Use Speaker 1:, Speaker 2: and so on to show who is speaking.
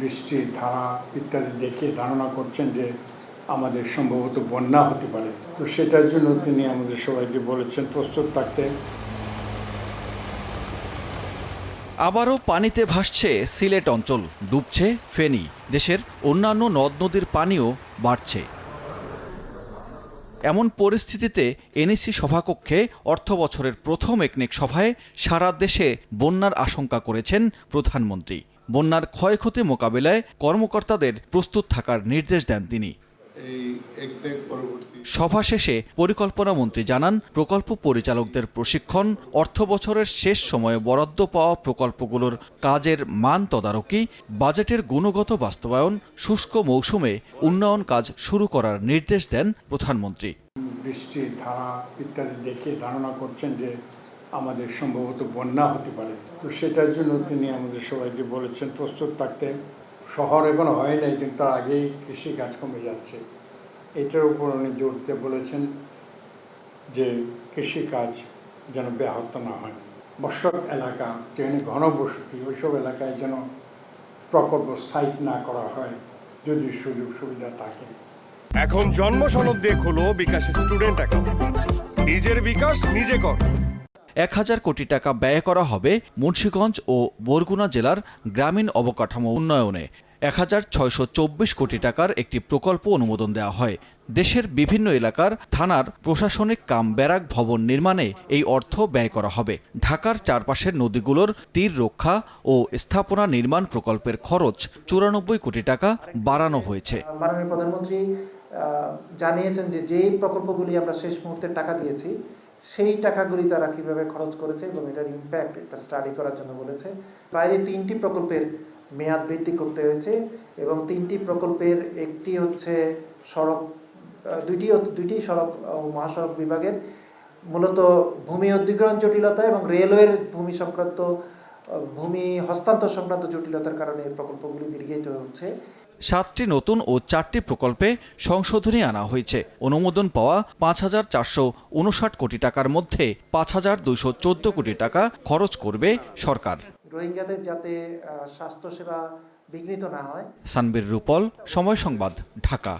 Speaker 1: বৃষ্টির ধারা ইত্যাদি দেখে ধারণা করছেন যে আমাদের সম্ভবত বন্যা হতে পারে। তো সেটার জন্য তিনি আমাদের সবাইকে বলেছেন, প্রস্তুত থাকতে।
Speaker 2: আবারও পানিতে ভাসছে সিলেট অঞ্চল, ডুবছে ফেনী। দেশের অন্যান্য নদ নদীর পানিও বাড়ছে। এমন পরিস্থিতিতে এনইসি সভাকক্ষে অর্থ বছরের প্রথম একনেক সভায় সারা দেশে বন্যার আশঙ্কা করেছেন প্রধানমন্ত্রী। বন্যার ক্ষয়ক্ষতি মোকাবেলায় কর্মকর্তাদের প্রস্তুত থাকার নির্দেশ দেন তিনি। সভা শেষে পরিকল্পনা মন্ত্রী জানান প্রকল্প পরিচালকদের প্রশিক্ষণ অর্থ বছরের শেষ সময়ে বরাদ্দ পাওয়া প্রকল্পগুলোর কাজের মান তদারকি বাজেটের গুণগত বাস্তবায়ন শুষ্ক মৌসুমে উন্নয়ন কাজ শুরু করার নির্দেশ দেন প্রধানমন্ত্রী।
Speaker 1: বৃষ্টির ধারা ইত্যাদি দেখে ধারণা করছেন যে আমাদের সম্ভবত বন্যা হতে পারে। তো সেটার জন্য তিনি আমাদের সবাইকে বলেছেন, প্রস্তুত থাকতে। শহর এখনও হয় নাই, কিন্তু তার আগেই কৃষি কাজ কমে যাচ্ছে। এটার উপর উনি জোর দিয়ে বলেছেন যে কৃষিকাজ যেন ব্যাহত না হয়। বর্ষক এলাকা, যেখানে ঘনবসতি ওইসব এলাকায় যেন প্রকল্প সাইট না করা হয়, যদি সুযোগ সুবিধা থাকে।
Speaker 3: এখন জন্ম সনদ দিয়ে খোলো বিকাশ স্টুডেন্ট অ্যাকাউন্ট। নিজের বিকাশ নিজে কর।
Speaker 2: এক হাজার কোটি টাকা ব্যয় করা হবে মুন্সীগঞ্জ ও বরগুনা জেলার গ্রামীণ অবকাঠামো উন্নয়নে। এক হাজার ছয়শো চব্বিশ কোটি টাকার একটি প্রকল্প অনুমোদন দেওয়া হয়। দেশের বিভিন্ন এলাকার থানার প্রশাসনিক কাম ব্যারাক ভবন নির্মাণে এই অর্থ ব্যয় করা হবে। ঢাকার চারপাশের নদীগুলোর তীর রক্ষা ও স্থাপনা নির্মাণ প্রকল্পের খরচ চুরানব্বই কোটি টাকা বাড়ানো হয়েছে।
Speaker 4: প্রধানমন্ত্রী জানিয়েছেন যে যেই প্রকল্পগুলি আমরা শেষ মুহূর্তে টাকা দিয়েছি সেই টাকাগুলি তারা কীভাবে খরচ করেছে এবং এটার ইম্প্যাক্ট একটা স্টাডি করার জন্য বলেছে। বাইরে তিনটি প্রকল্পের মেয়াদ বৃদ্ধি করতে হয়েছে এবং তিনটি প্রকল্পের একটি হচ্ছে সড়ক দুইটি দুইটি সড়ক ও মহাসড়ক বিভাগের মূলত ভূমি অধিগ্রহণ জটিলতা এবং রেলওয়ের ভূমি সংক্রান্ত ভূমি হস্তান্তর সংক্রান্ত জটিলতার কারণে এই প্রকল্পগুলি দীর্ঘায়িত হচ্ছে।
Speaker 2: সাতটি নতুন ও চারটি প্রকল্পে সংশোধনী আনা হয়েছে। অনুমোদন পাওয়া পাঁচ হাজার চারশো উনষাট কোটি টাকার মধ্যে পাঁচ হাজার দুইশো চোদ্দ কোটি টাকা খরচ করবে সরকার।
Speaker 4: রোহিঙ্গাদের যাতে স্বাস্থ্যসেবা বিঘ্নিত না হয়।
Speaker 2: সানবির রূপল সময় সংবাদ ঢাকা।